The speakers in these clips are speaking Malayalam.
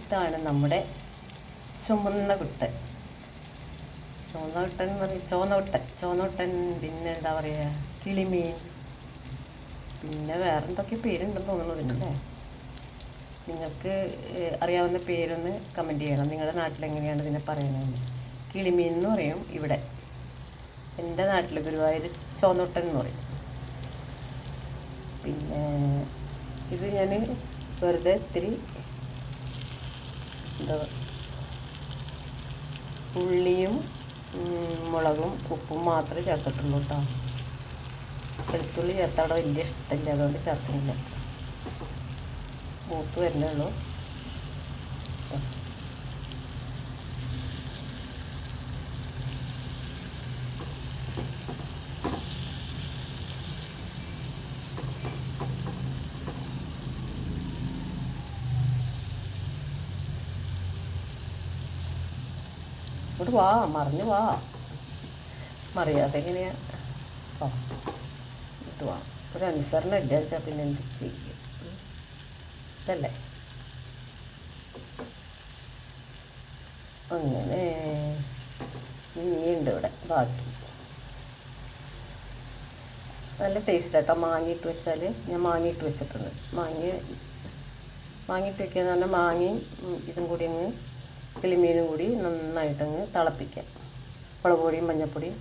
ഇതാണ് നമ്മുടെ ചുമന്ന കുട്ടൻ. ചുവന്ന കുട്ടൻ എന്ന് പറയും ചുവന്ന കുട്ടൻ. ചുവന്ന കുട്ടൻ പിന്നെ എന്താ പറയുക കിളിമീൻ. പിന്നെ വേറെ എന്തൊക്കെ പേരുണ്ടെന്ന് തോന്നുന്നു ഇതിനല്ലേ നിങ്ങൾക്ക് അറിയാവുന്ന പേരൊന്ന് കമന്റ് ചെയ്യണം. നിങ്ങളുടെ നാട്ടിൽ എങ്ങനെയാണ് ഇതിനെ പറയുന്നതെന്ന് കിളിമീൻ എന്ന് പറയും ഇവിടെ. എന്റെ നാട്ടിൽ ഗുരുവായൂർ ചോന്നോട്ടൻ എന്ന് പറയും. പിന്നെ ഇത് ഞാൻ വെറുതെ ഇത്തിരി എന്താ ഉള്ളിയും മുളകും ഉപ്പും മാത്രമേ ചേർത്തിട്ടുള്ളൂ കേട്ടോ വെളുത്തുള്ളി ചേർത്താടെ വലിയ ഇഷ്ടമില്ല. അതുകൊണ്ട് ചേർക്കുന്നില്ല. മൂത്ത് വരുന്നേ ഇങ്ങോട്ട് വാ മറിഞ്ഞു വാ. മറിയാതെ എങ്ങനെയാ? ഓ ഇട്ട് വാ. ഒരു അനുസരണം ഇല്ല വെച്ചാൽ പിന്നെ എന്ത് ചെയ്യും. ഇതല്ലേ? അങ്ങനെ. ഇനിയുണ്ട് ഇവിടെ ബാക്കി. നല്ല ടേസ്റ്റ് കേട്ടോ മാങ്ങിയിട്ട് വെച്ചാൽ ഞാൻ മാങ്ങിയിട്ട് വെച്ചിട്ടുണ്ട്. മാങ്ങി മാങ്ങിയിട്ട് വെക്കുക എന്ന് പറഞ്ഞാൽ മാങ്ങയും ഇതും കൂടി അങ്ങ് കിളിമീനും കൂടി നന്നായിട്ടങ്ങ് തിളപ്പിക്കാം. മുളക് പൊടിയും മഞ്ഞൾപ്പൊടിയും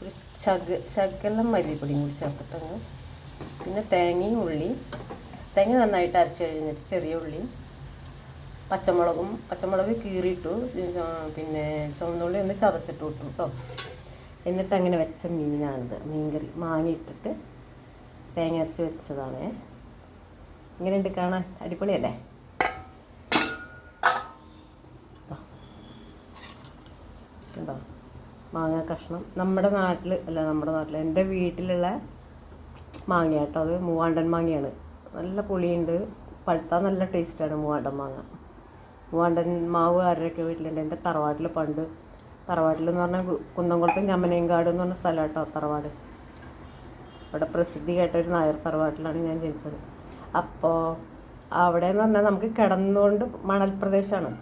ഒരു ചക ശകലം മല്ലിപ്പൊടിയും കൂടി ചേർത്തിട്ടങ്ങ് പിന്നെ തേങ്ങയും ഉള്ളി തേങ്ങ നന്നായിട്ട് അരച്ച് കഴിഞ്ഞിട്ട് ചെറിയ ഉള്ളിയും പച്ചമുളകും പച്ചമുളക് കീറിയിട്ടു പിന്നെ ചുവന്നുള്ളി ഒന്ന് ചതച്ചിട്ട് വിട്ടു കേട്ടോ എന്നിട്ട് അങ്ങനെ വെച്ച മീനാണിത്. മീൻകറി മാങ്ങിയിട്ടിട്ട് തേങ്ങ അരച്ച് വെച്ചതാണ്. ഇങ്ങനെയുണ്ട് കാണാൻ. അടിപൊളിയല്ലേ ദാ. കണ്ടോ മാങ്ങ കഷ്ണം. നമ്മുടെ നാട്ടിൽ അല്ല നമ്മുടെ നാട്ടിൽ എന്റെ വീട്ടിലുള്ള മാങ്ങ കേട്ടോ അത് മൂവാണ്ടൻ മാങ്ങയാണ്. നല്ല പുളിയുണ്ട്. പഴുത്താൽ നല്ല ടേസ്റ്റാണ് മൂവാണ്ടൻ മാങ്ങ. മൂവാണ്ടൻ മാവ് ആരുടെയൊക്കെ വീട്ടിലുണ്ട്? എന്റെ തറവാട്ടിൽ പണ്ട്. തറവാട്ടിൽ എന്ന് പറഞ്ഞാൽ കുന്നംകുളത്തും ഞമ്മനേങ്കാട് എന്ന് പറഞ്ഞ സ്ഥലം കേട്ടോ തറവാട്. അവിടെ പ്രസിദ്ധി കേട്ട ഒരു നായർ തറവാട്ടിലാണ് ഞാൻ ജനിച്ചത്. അപ്പോൾ അവിടെ എന്ന് പറഞ്ഞാൽ നമുക്ക് കിടന്നുകൊണ്ട് മണൽ പ്രദേശമാണ്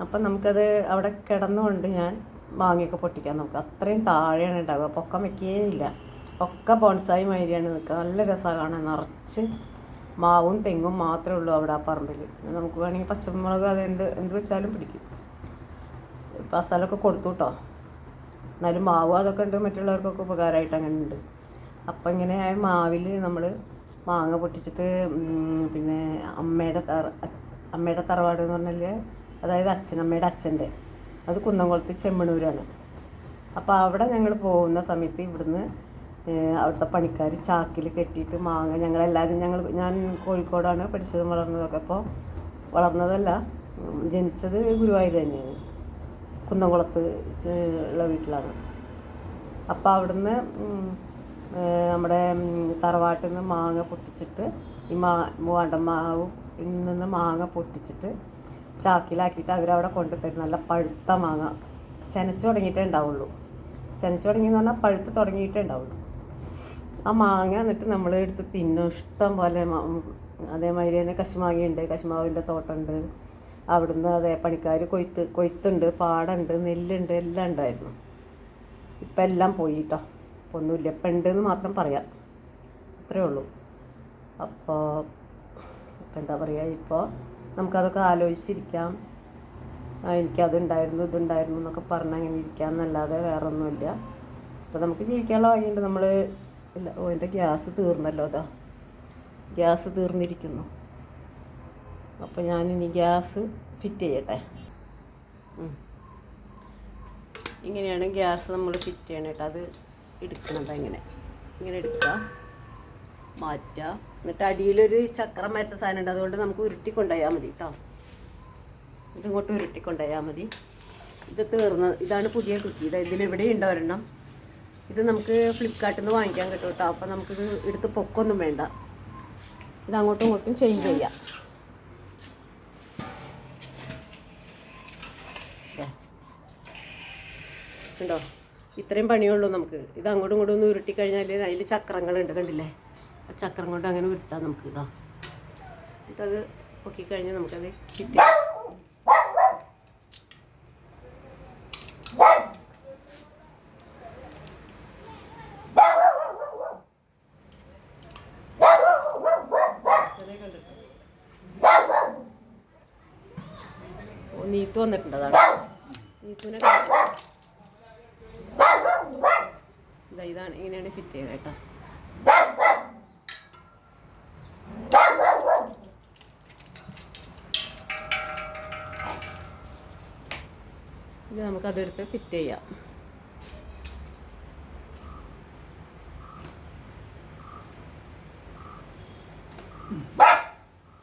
അപ്പം നമുക്കത് അവിടെ കിടന്നുകൊണ്ട് ഞാൻ മാങ്ങയൊക്കെ പൊട്ടിക്കാൻ നോക്കുക. അത്രയും താഴെയാണ് ഉണ്ടാവുക. പൊക്കം വെക്കേ ഇല്ല. ഒക്കെ ബോൺസായി മാതിരിയാണ് നിൽക്കുക. നല്ല രസമാണ് കാണാൻ. നിറച്ച് മാവും തെങ്ങും മാത്രമേ ഉള്ളൂ അവിടെ ആ പറമ്പിൽ നമുക്ക് വേണമെങ്കിൽ പച്ചമുളക് അത് എന്ത് എന്ത് വെച്ചാലും പിടിക്കും. ഇപ്പം ആ സ്ഥലമൊക്കെ കൊടുത്തു കേട്ടോ എന്നാലും മാവ് അതൊക്കെ ഉണ്ട്. മറ്റുള്ളവർക്കൊക്കെ ഉപകാരമായിട്ട് അങ്ങനെ ഉണ്ട് അപ്പം ഇങ്ങനെ മാവിൽ നമ്മൾ മാങ്ങ പൊട്ടിച്ചിട്ട് പിന്നെ അമ്മയുടെ തറ അമ്മയുടെ തറവാട് എന്ന് പറഞ്ഞാൽ അതായത് അച്ഛൻ അച്ഛനമ്മയുടെ അച്ഛന്റെ അത് കുന്നംകുളത്ത് ചെമ്മണൂരാണ്. അപ്പോൾ അവിടെ ഞങ്ങൾ പോകുന്ന സമയത്ത് ഇവിടുന്ന് അവിടുത്തെ പണിക്കാർ ചാക്കിൽ കെട്ടിയിട്ട് മാങ്ങ ഞങ്ങളെല്ലാവരും ഞങ്ങൾ ഞാൻ കോഴിക്കോടാണ് പഠിച്ചതും വളർന്നതൊക്കെ. അപ്പോൾ വളർന്നതല്ല ജനിച്ചത് ഗുരുവായൂർ തന്നെയാണ്. കുന്നംകുളത്ത് ഉള്ള വീട്ടിലാണ്. അപ്പോൾ അവിടുന്ന് നമ്മുടെ തറവാട്ടിൽ നിന്ന് മാങ്ങ പൊട്ടിച്ചിട്ട് ഈ മാ മൂവാണ്ടൻ മാവ് നിന്ന് മാങ്ങ പൊട്ടിച്ചിട്ട് ചാക്കിലാക്കിയിട്ട് അവരവിടെ കൊണ്ടുതരും. നല്ല പഴുത്ത മാങ്ങ. ചെനച്ച് തുടങ്ങിയിട്ടേ ഉണ്ടാവുള്ളൂ. ചെനച്ച് തുടങ്ങിയെന്ന് പറഞ്ഞാൽ പഴുത്ത് തുടങ്ങിയിട്ടേ ഉണ്ടാവുള്ളൂ. ആ മാങ്ങ എന്നിട്ട് നമ്മൾ എടുത്ത് തിന്നും. ഇഷ്ടം പോലെ അതേമാതിരി തന്നെ കശുമാങ്ങയുണ്ട് കശുമാവിന്റെ തോട്ടമുണ്ട് അവിടുന്ന് അതേ പണിക്കാർ കൊയ്ത്ത് കൊയ്ത്തുണ്ട് പാടുണ്ട് നെല്ലുണ്ട് എല്ലാം ഉണ്ടായിരുന്നു. ഇപ്പം എല്ലാം പോയി കേട്ടോ ഇപ്പം ഒന്നുമില്ല. ഇപ്പം ഉണ്ടെന്ന് മാത്രം പറയാം. അത്രേ ഉള്ളൂ. അപ്പോൾ ഇപ്പം എന്താ പറയുക? ഇപ്പോൾ നമുക്കതൊക്കെ ആലോചിച്ചിരിക്കാം. എനിക്കതുണ്ടായിരുന്നു ഇതുണ്ടായിരുന്നു എന്നൊക്കെ പറഞ്ഞ് അങ്ങനെ ഇരിക്കാം എന്നല്ലാതെ വേറെ ഒന്നുമില്ല അപ്പോൾ നമുക്ക് ജീവിക്കാനുള്ള വഴിയുണ്ട്. നമ്മൾ ഇല്ല ഓ എന്റെ ഗ്യാസ് തീർന്നല്ലോ അതാ. ഗ്യാസ് തീർന്നിരിക്കുന്നു. അപ്പോൾ ഞാനിനി ഗ്യാസ് ഫിറ്റ് ചെയ്യട്ടെ. ഇങ്ങനെയാണ് ഗ്യാസ് നമ്മൾ ഫിറ്റ് ചെയ്യണം കേട്ടോ. അത് എടുക്കണത് എങ്ങനെ ഇങ്ങനെ എടുക്കുക മാറ്റുക എന്നിട്ട് അടിയിലൊരു ചക്രം മരത്ത സാധനം ഉണ്ട്. അതുകൊണ്ട് നമുക്ക് ഉരുട്ടി കൊണ്ടുപോയാൽ മതി കേട്ടോ ഇതിങ്ങോട്ട് ഉരുട്ടി കൊണ്ടുപോയാൽ മതി. ഇത് തീർന്ന. ഇതാണ് പുതിയ കുറ്റി. ഇത് ഇതിലെവിടെ ഉണ്ട് ഒരെണ്ണം. ഇത് നമുക്ക് ഫ്ലിപ്കാർട്ടിൽ നിന്ന് വാങ്ങിക്കാൻ കിട്ടും കേട്ടോ അപ്പോൾ നമുക്കിത് എടുത്ത് പൊക്കൊന്നും വേണ്ട. ഇത് അങ്ങോട്ടും ഇങ്ങോട്ടും ചേഞ്ച് ചെയ്യാം. ഉണ്ടോ ഇത്രയും പണിയുള്ളൂ നമുക്ക്. ഇത് അങ്ങോട്ടും ഇങ്ങോട്ടും ഒന്ന് ഉരുട്ടി കഴിഞ്ഞാൽ അതിൽ ചക്രങ്ങളുണ്ട് കണ്ടില്ലേ? ചക്രം കൊണ്ട് അങ്ങനെ ഉരുട്ടാം നമുക്ക് ഇതാ. എന്നിട്ടത് പൊക്കിക്കഴിഞ്ഞാൽ കഴിഞ്ഞ് നമുക്കത് കിട്ടി. നീത്ത് വന്നിട്ടുണ്ട് അതാണ്. നീത്തുവിനെ ഇതാ ഇതാണ് ഇങ്ങനെയാണ് ഫിറ്റ് ചെയ്യുന്നത് കേട്ടോ. ഇത് നമുക്കതെടുത്ത് ഫിറ്റ് ചെയ്യാം.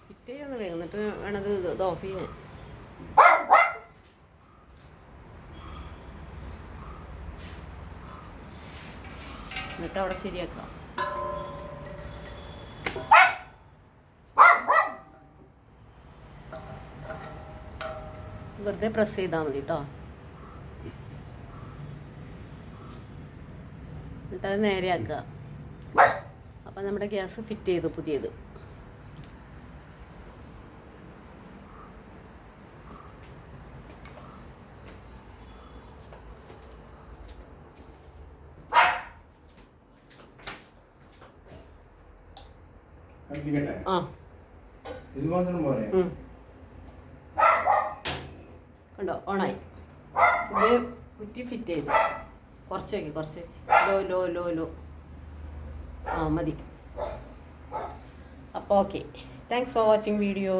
ഫിറ്റ് ചെയ്യാന്ന് വേഗം എന്നിട്ട് വേണത് ഇത് ഓഫ് ചെയ്യാൻ. എന്നിട്ട് അവിടെ ശരിയാക്കാം. വെറുതെ പ്രസ് ചെയ്താൽ മതി കേട്ടോ എന്നിട്ട് അത് നേരെയാക്കുക. അപ്പം നമ്മുടെ ഗ്യാസ് ഫിറ്റ് ചെയ്തു പുതിയത്. ആ. കണ്ടോ? ഓണായി. പുതിയ കുറ്റി ഫിറ്റ് ചെയ്തു. കുറച്ച് വയ്ക്കും കുറച്ച്. Low low low low. ആ മതി. അപ്പോൾ okay thanks for watching video